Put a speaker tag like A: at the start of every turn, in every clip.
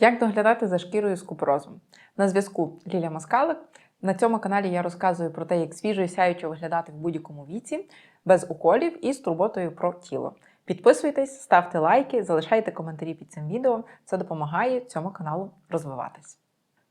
A: Як доглядати за шкірою з куперозом? На зв'язку Лілія Москалик. На цьому каналі я розказую про те, як свіжо і сяюче виглядати в будь-якому віці, без уколів і з турботою про тіло. Підписуйтесь, ставте лайки, залишайте коментарі під цим відео. Це допомагає цьому каналу розвиватись.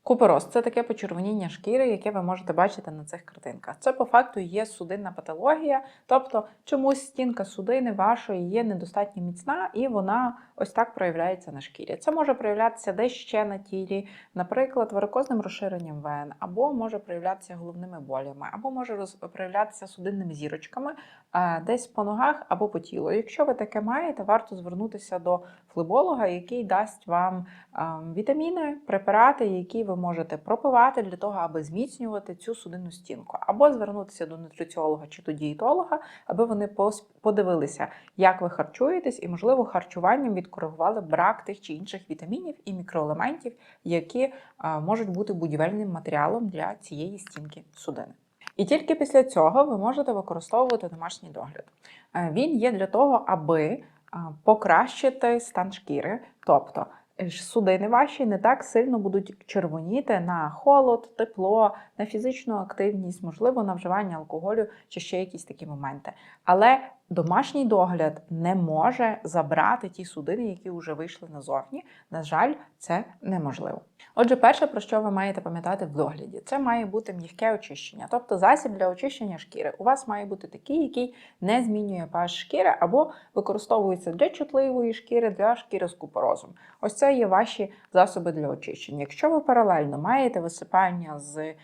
A: Купероз це таке почервоніння шкіри, яке ви можете бачити на цих картинках. Це по факту є судинна патологія, тобто чомусь стінка судини вашої є недостатньо міцна, і вона ось так проявляється на шкірі. Це може проявлятися десь ще на тілі, наприклад, варикозним розширенням вен, або може проявлятися головними болями, або може проявлятися судинними зірочками е, десь по ногах або по тілу. Якщо ви таке маєте, варто звернутися до флеболога, який дасть вам ем, вітаміни, препарати, які ви можете пропивати для того, аби зміцнювати цю судинну стінку, або звернутися до нутриціолога чи до дієтолога, аби вони подивилися, як ви харчуєтесь, і, можливо, харчуванням відкоригували брак тих чи інших вітамінів і мікроелементів, які можуть бути будівельним матеріалом для цієї стінки судини. І тільки після цього ви можете використовувати домашній догляд. Е, Він є для того, аби покращити стан шкіри, тобто судини ваші не так сильно будуть червоніти на холод, тепло, на фізичну активність, можливо, на вживання алкоголю чи ще якісь такі моменти. Але домашній догляд не може забрати ті судини, які вже вийшли назовні. На жаль, це неможливо. Отже, перше, про що ви маєте пам'ятати в догляді, це має бути м'яке очищення, тобто засіб для очищення шкіри. У вас має бути такий, який не змінює pH шкіри або використовується для чутливої шкіри, для шкіри з купорозом. Ось це є ваші засоби для очищення. Якщо ви паралельно маєте висипання з е,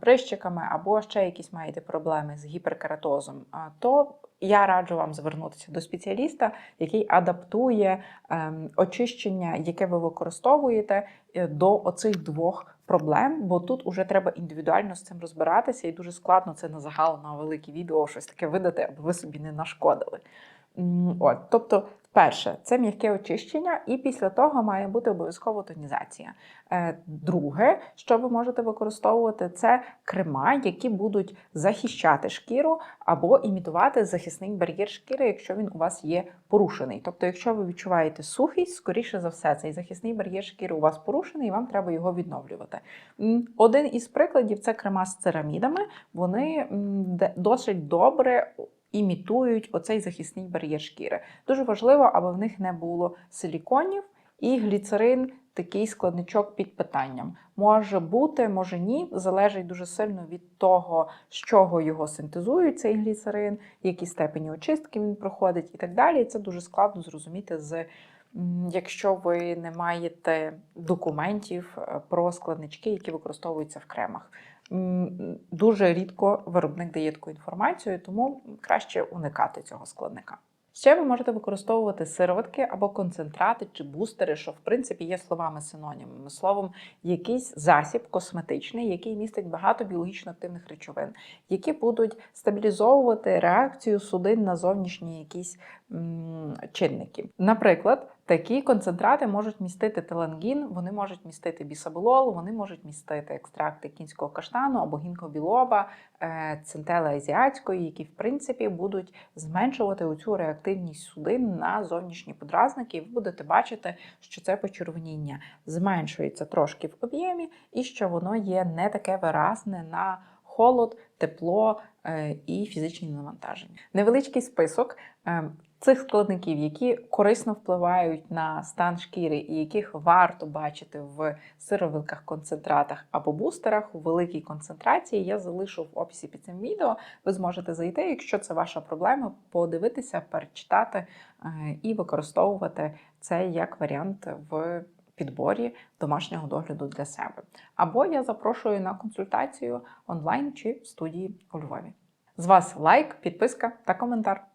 A: прищиками або ще якісь маєте проблеми з гіперкератозом, то я раджу вам звернутися до спеціаліста, який адаптує ем, очищення, яке ви використовуєте, е, до оцих двох проблем, бо тут уже треба індивідуально з цим розбиратися, і дуже складно це на загал на велике відео щось таке видати, аби ви собі не нашкодили. От, тобто, перше, це м'яке очищення, і після того має бути обов'язково тонізація. Е, Друге, що ви можете використовувати, це крема, які будуть захищати шкіру або імітувати захисний бар'єр шкіри, якщо він у вас є порушений. Тобто, якщо ви відчуваєте сухість, скоріше за все, цей захисний бар'єр шкіри у вас порушений, і вам треба його відновлювати. Один із прикладів це крема з церамідами. Вони досить добре імітують оцей захисний бар'єр шкіри. Дуже важливо, аби в них не було силіконів і гліцерин. Такий складничок під питанням може бути, може ні, залежить дуже сильно від того, з чого його синтезують цей гліцерин, які степені очистки він проходить, і так далі. Це дуже складно зрозуміти з. Якщо ви не маєте документів е, про складнички, які використовуються в кремах, дуже рідко виробник дає таку інформацію, тому краще уникати цього складника. Ще ви можете використовувати сироватки або концентрати чи бустери, що в принципі є словами синонімами. Словом, якийсь засіб косметичний, який містить багато біологічно активних речовин, які будуть стабілізовувати реакцію судин на зовнішні якісь м, чинники. Наприклад, такі концентрати можуть містити телангін, вони можуть містити бісаболол, вони можуть містити екстракти кінського каштану або гінкобілоба, е, центели азіатської, які в принципі будуть зменшувати оцю реактивність судин на зовнішні подразники. І ви будете бачити, що це почервоніння зменшується трошки в об'ємі, і що воно є не таке виразне на холод, тепло е, і фізичні навантаження. Невеличкий список. Цих складників, які корисно впливають на стан шкіри і яких варто бачити в сировилках, концентратах або бустерах у великій концентрації, я залишу в описі під цим відео. Ви зможете зайти, якщо це ваша проблема, подивитися, перечитати е, і використовувати це як варіант в підборі домашнього догляду для себе. Або я запрошую на консультацію онлайн чи в студії у Львові. З вас лайк, підписка та коментар.